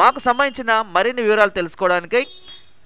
మాకు సంబంధించిన మరిన్ని వివరాలు తెలుసుకోవడానికి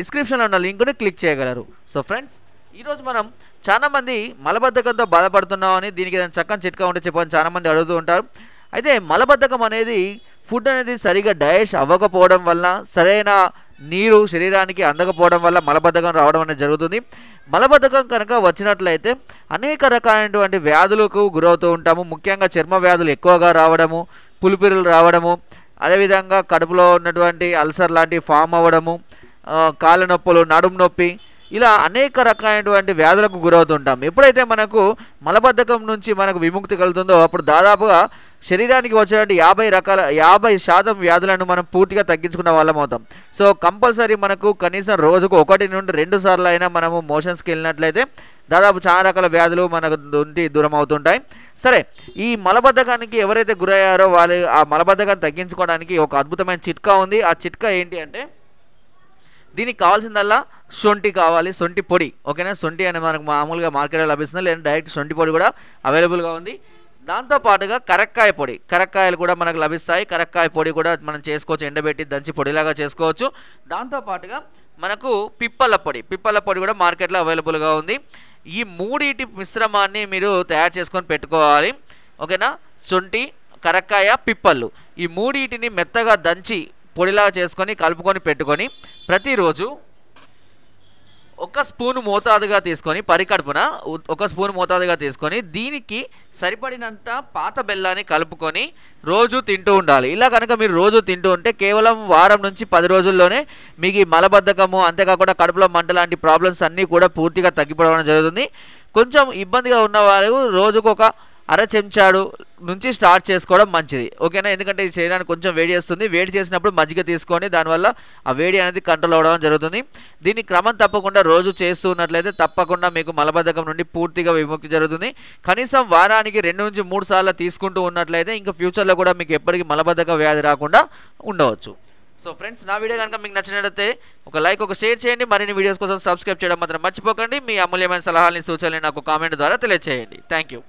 డిస్క్రిప్షన్లో ఉన్న లింక్ని క్లిక్ చేయగలరు. సో ఫ్రెండ్స్ ఈరోజు మనం చాలామంది మలబద్ధకంతో బాధపడుతున్నామని దీనికి ఏదైనా చక్కని చిట్కా ఉంటే చెప్పని చాలామంది అడుగుతూ ఉంటారు. అయితే మలబద్ధకం అనేది ఫుడ్ అనేది సరిగా డైజెస్ట్ అవ్వకపోవడం వల్ల సరైన నీరు శరీరానికి అందకపోవడం వల్ల మలబద్ధకం రావడం అనేది జరుగుతుంది. మలబద్ధకం కనుక వచ్చినట్లయితే అనేక రకాలైనటువంటి వ్యాధులకు గురవుతూ ఉంటాము. ముఖ్యంగా చర్మ వ్యాధులు ఎక్కువగా రావడము పులిపిరులు రావడము అదేవిధంగా కడుపులో ఉన్నటువంటి అల్సర్ లాంటివి ఫామ్ అవ్వడము కాళ్ళ నొప్పులు నడుము నొప్పి ఇలా అనేక రకాలైనటువంటి వ్యాధులకు గురవుతుంటాం. ఎప్పుడైతే మనకు మలబద్ధకం నుంచి మనకు విముక్తి కలుగుతుందో అప్పుడు దాదాపుగా శరీరానికి వచ్చేటువంటి యాభై రకాల యాభై శాతం వ్యాధులను మనం పూర్తిగా తగ్గించుకున్న వాళ్ళం అవుతాం. సో కంపల్సరీ మనకు కనీసం రోజుకు ఒకటి నుండి రెండు సార్లు అయినా మనము మోషన్స్కి వెళ్ళినట్లయితే దాదాపు చాలా రకాల వ్యాధులు మనకు నుండి దూరం అవుతుంటాయి. సరే ఈ మలబద్ధకానికి ఎవరైతే గురయ్యారో వాళ్ళు ఆ మలబద్ధకాన్ని తగ్గించుకోవడానికి ఒక అద్భుతమైన చిట్కా ఉంది. ఆ చిట్కా ఏంటి అంటే దీనికి కావాల్సిందల్లా సొంటి కావాలి సొంటి పొడి. ఓకేనా? సొంటి అనేది మనకు మామూలుగా మార్కెట్లో లభిస్తుంది. లేదా డైరెక్ట్ సొంటి పొడి కూడా అవైలబుల్గా ఉంది. దాంతోపాటుగా కరక్కాయ పొడి. కరక్కాయలు కూడా మనకు లభిస్తాయి. కరక్కాయ పొడి కూడా మనం చేసుకోవచ్చు. ఎండబెట్టి దంచి పొడిలాగా చేసుకోవచ్చు. దాంతోపాటుగా మనకు పిప్పల పొడి. పిప్పల పొడి కూడా మార్కెట్లో అవైలబుల్గా ఉంది. ఈ మూడిటి మిశ్రమాన్ని మీరు తయారు చేసుకొని పెట్టుకోవాలి. ఓకేనా? శొంఠి కరక్కాయ పిప్పళ్ళు. ఈ మూడిటిని మెత్తగా దంచి పొడిలాగా చేసుకొని కలుపుకొని పెట్టుకొని ప్రతిరోజు ఒక స్పూన్ మోతాదుగా తీసుకొని పరికడుపున ఒక స్పూన్ మోతాదుగా తీసుకొని దీనికి సరిపడినంత పాత బెల్లాన్ని కలుపుకొని రోజు తింటూ ఉండాలి. ఇలా కనుక మీరు రోజు తింటూ ఉంటే కేవలం వారం నుంచి పది రోజుల్లోనే మీకు ఈ మలబద్ధకము అంతేకాకుండా కడుపులో మంట లాంటి ప్రాబ్లమ్స్ అన్నీ కూడా పూర్తిగా తగ్గిపోవడం జరుగుతుంది. కొంచెం ఇబ్బందిగా ఉన్న వాళ్ళు రోజుకు ఒక అర చెంచాడు నుంచి స్టార్ట్ చేసుకోవడం మంచిది. ఓకేనా? ఎందుకంటే ఇది శరీరానికి కొంచెం వేడి చేస్తుంది. వేడి చేసినప్పుడు మజ్జిగ తీసుకోండి. దానివల్ల ఆ వేడి అనేది కంట్రోల్ అవ్వడం జరుగుతుంది. దీన్ని క్రమం తప్పకుండా రోజు చేస్తూ ఉన్నట్లయితే తప్పకుండా మీకు మలబద్ధకం నుండి పూర్తిగా విముక్తి జరుగుతుంది. కనీసం వారానికి రెండు నుంచి మూడు సార్లు తీసుకుంటూ ఉన్నట్లయితే ఇంకా ఫ్యూచర్లో కూడా మీకు ఎప్పటికీ మలబద్ధక వ్యాధి రాకుండా ఉండవచ్చు. సో ఫ్రెండ్స్ నా వీడియో కనుక మీకు నచ్చినట్లయితే ఒక లైక్ ఒక షేర్ చేయండి. మరిన్ని వీడియోస్ కోసం సబ్స్క్రైబ్ చేయడం మాత్రం మర్చిపోకండి. మీ అమూల్యమైన సలహాలని సూచనలు నాకు కామెంట్ ద్వారా తెలియజేయండి థ్యాంక్ యూ